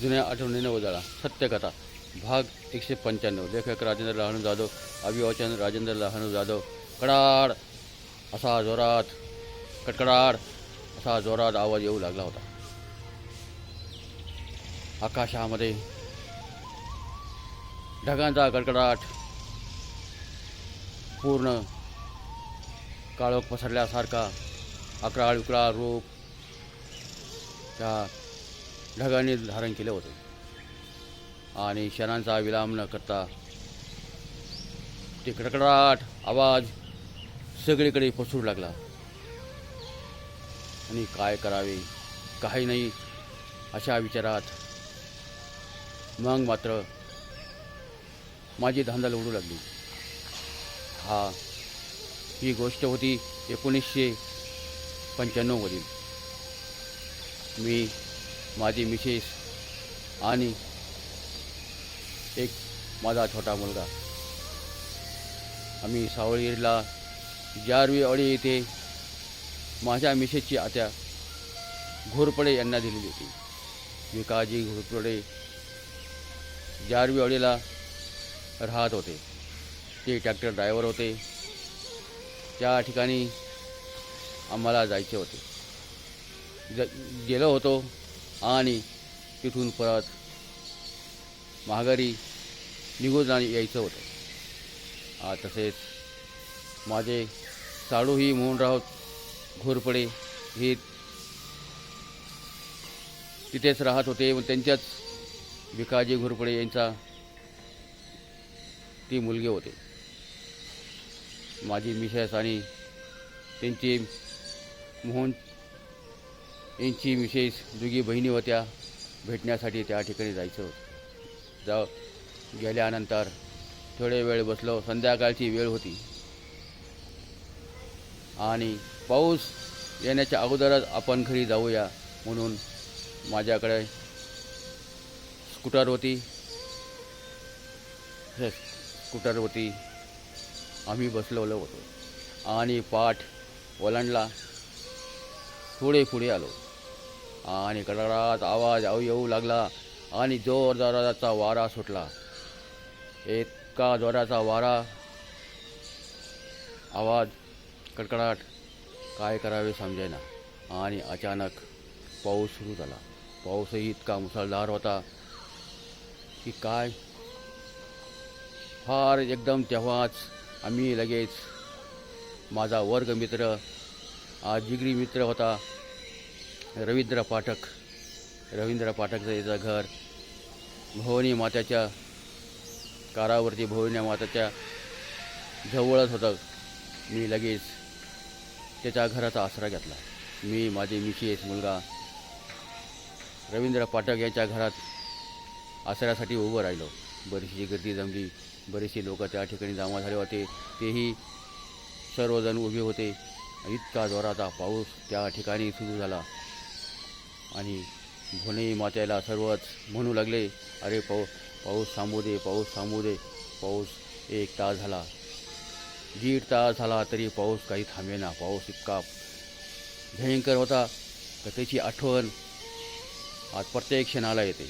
जुन्या आठवणीने उजाळा सत्यकथा. भाग एकशे पंच्याण्णव. लेखक राजेंद्र लहानू जाधव. अभिवाचन राजेंद्र लहानू जाधव. कडाड. असा जोरात. कडकडाड असा जोरात आवाज येऊ लागला होता. आकाशामध्ये ढगांचा कडकडाट. पूर्ण काळोख पसरल्यासारखा. अकराळ विकराळ रूप. त्या ढगाने धारण केले होते. आणि क्षणांचा विलाम न करता ते कडकडाट आवाज सगळीकडे पसरू लागला. आणि काय करावे? काही नाही अशा विचारात मग मात्र माझी धांदल उडू लागली. हा ही गोष्ट होती एकोणीसशे पंच्याण्णववरील मी माझी मिसेस आणि एक माझा छोटा मुलगा. आम्ही सावळीला जारवी अळी येथे माझ्या मिसेसची आत्या घोरपडे यांना दिलेली होती. विकाजी घोरपडे जारवी अळीला राहत होते. ते ट्रॅक्टर ड्रायव्हर होते. त्या ठिकाणी आम्हाला जायचे होते. ज गेलो होतो. आणि तिथून परत माघारी निघून यायचं होतं. तसेच माझे साडूही मोहनराव घोरपडे हे तिथेच राहत होते. व त्यांच्याच भिकाजी घोरपडे यांचा ती मुलगी होते. माझी मिसेस आणि त्यांची मोहन यांची विशेष दोघी बहिणी होत्या. भेटण्यासाठी त्या ठिकाणी जायचं होतं. जा गेल्यानंतर थोडे वेळ बसलो. संध्याकाळची वेळ होती. आणि पाऊस येण्याच्या अगोदरच आपण घरी जाऊया म्हणून माझ्याकडे स्कूटर होती. हे स्कूटरवरती आम्ही बसलेलो होतो. आणि पाठ ओलांडला थोडे पुढे आलो. आणि कडकडात आवाज आऊ येऊ लागला आणि जोरदाराचा वारा सुटला. इतका जोराचा वारा. आवाज कडकडाट काय करावे समजेना. आणि अचानक पाऊस सुरू झाला. पाऊसही इतका मुसळधार होता की काय? फार एकदम तेव्हाच आम्ही लगेच माझा वर्गमित्र हा जिगरी मित्र होता. रवींद्र पाठक रवींद्र पाठकचं याचं घर भवानी मात्याच्या कारावरती भवानी माताच्या जवळच होतं. मी लगेच त्याच्या घराचा आसरा घेतला. मी माझे मिसेस मुलगा रवींद्र पाठक यांच्या घरात आसऱ्यासाठी उभं राहिलो. बरीचशी गर्दी जमली. बरेचसे लोक त्या ठिकाणी जमा झाले होते. तेही सर्वजण उभे होते. इतका जोराचा पाऊस त्या ठिकाणी सुरू झाला. आणि भोने मात्याला सर्वच म्हणू लागले अरे पाऊ पाऊस थांबू दे पाऊस थांबू दे पाऊस एक तास झाला. दीड तास झाला तरी पाऊस काही थांबेना पाऊस इतका भयंकर होता तर त्याची आठवण आज प्रत्येक क्षणाला येते.